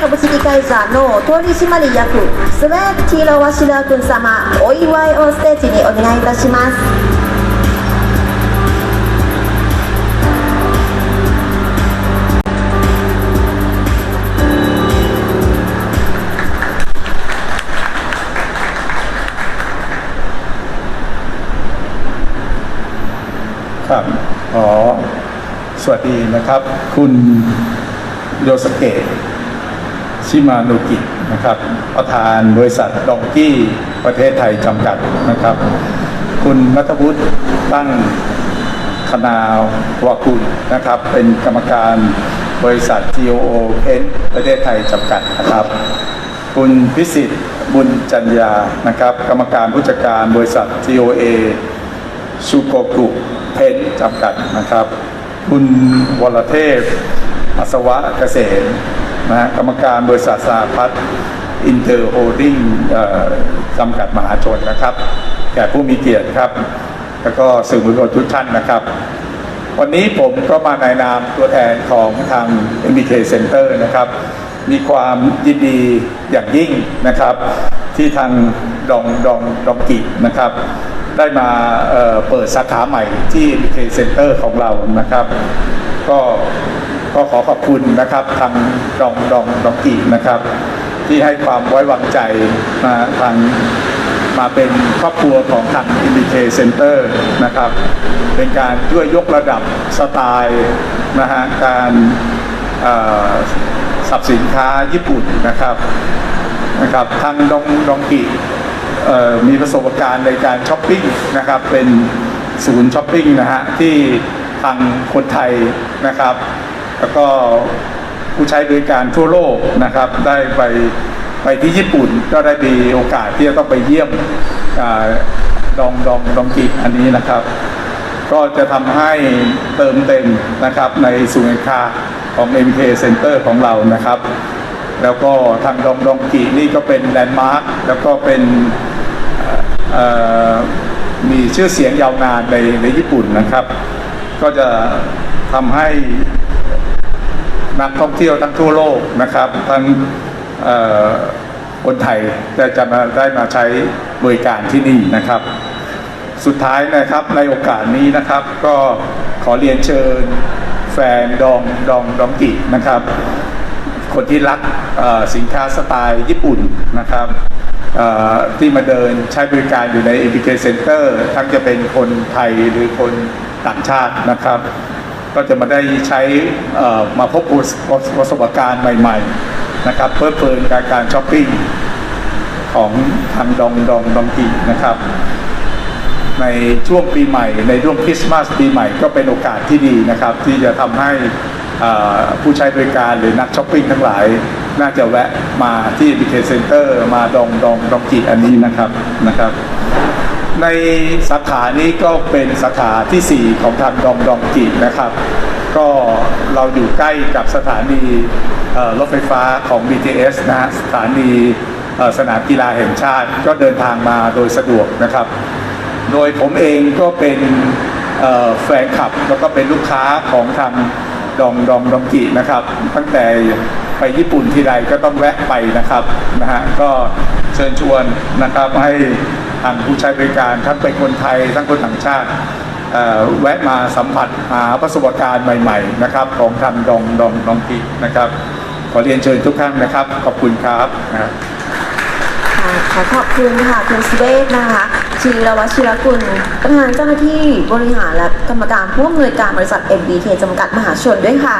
株式会社の取締役スウェーティロワシラ君様お祝いをステージにお願いいたします ครับอ๋อสวัสดีนะครับ คุณโยสเกะ ชิมานุกินะครับประธานบริษัทดองกี้ประเทศไทยจำกัดนะครับ คุณนัทวุฒิตั้งคณาวากุลนะครับ เป็นกรรมการบริษัท GOO เพนประเทศไทยจำกัดนะครับ คุณพิสิทธิ์บุญจัญญานะครับ กรรมการผู้จัดการบริษัท GOA ชูโกกุเพนจำกัดนะครับ คุณวรเทพอัศวะเกษม นะฮะกรรมการบริษัทสาพัฒน์อินเตอร์โฮดิ้งจำกัดมหาชนนะครับ แก่ผู้มีเกียรติครับ แล้วก็สื่อมวลชนทุกท่านนะครับ วันนี้ผมก็มาในนามตัวแทนของทาง MBK Center นะครับ มีความยินดีอย่างยิ่งนะครับ ที่ทางดองดองดองกินะครับ ได้มาเเปิดสาขาใหม่ที่ MBK Center ของเรานะครับ ก็ ก็ขอขอบคุณนะครับทางดองดองดองกินะครับ ที่ให้ความไว้วางใจมาทางมาเป็นครอบครัวของทาง MBK Center นะครับ เป็นการช่วยยกระดับสไตล์นะฮะการสับสินค้าญี่ปุ่นนะครับนะครับทางดองดองกิมีประสบการณ์ในการช้อปปิ้งนะครับ เป็นศูนย์ช้อปปิ้งนะฮะที่ทางคนไทยนะครับ แล้วก็ผู้ใช้บริการทั่วโลกนะครับ ได้ไปไปที่ญี่ปุ่นก็ได้มีโอกาสที่จะต้องไปเยี่ยมดองดองดองกิอันนี้นะครับ ก็จะทำให้เติมเต็มนะครับในศูนย์ค้าของ MK Center ของเรานะครับ แล้วก็ทางดองดองกินี่ก็เป็นแลนด์มาร์คแล้วก็เป็นมีชื่อเสียงยาวนานในในญี่ปุ่นนะครับ ก็จะทำให้ นักท่องเที่ยวทั้งทั่วโลกนะครับ ทั้งคนไทยได้จะมาได้มาใช้บริการที่นี่นะครับ สุดท้ายนะครับในโอกาสนี้นะครับ ก็ขอเรียนเชิญแฟนดองดองดองกินะครับ คนที่รักสินค้าสไตล์ญี่ปุ่นนะครับที่มาเดินใช้บริการอยู่ใน a p k Center ทั้งจะเป็นคนไทยหรือคนต่างชาตินะครับ ก็จะมาได้ใช้มาพบประสบการณ์ใหม่ๆนะครับเพื่อเพลินการการช้อปปิ้งของทางดองดองดองกีนะครับ ในช่วงปีใหม่ ในช่วงคริสต์มาสปีใหม่ก็เป็นโอกาสที่ดีนะครับ ที่จะทำให้ผู้ใช้บริการหรือนักช้อปปิ้งทั้งหลาย น่าจะแวะมาที่ BK Center มาดองดองดองกีอันนี้นะครับนะครับ ในสาขานี้ก็เป็นสาขาทีสี่ 4 ของทางดองดองกีนะครับ ก็เราอยู่ใกล้กับสถานีรถไฟฟ้าของ BTS นะฮะสถานีสนามกีฬาแห่งชาติก็เดินทางมาโดยสะดวกนะครับ โดยผมเองก็เป็นแฟนคลับแล้วก็เป็นลูกค้าของทางดองดองดองกินะครับ ตั้งแต่ไปญี่ปุ่นทีไรก็ต้องแวะไปนะครับนะฮะก็เชิญชวนนะครับให้ ทางผู้ใช้บริการทั้งเป็นคนไทยทั้งคนต่างชาติแวะมาสัมผัสหาประสบการณ์ใหม่ๆนะครับของทางดองดองดองกินะครับ ขอเรียนเชิญทุกท่านนะครับ ขอบคุณครับนะครับค่ะขอขอบคุณค่ะคุณสเวทนะคะชีรวัชิรกุลประธานเจ้าหน้าที่บริหารและกรรมการผู้อำนวยการบริษัท MBK จำกัดมหาชนด้วยค่ะ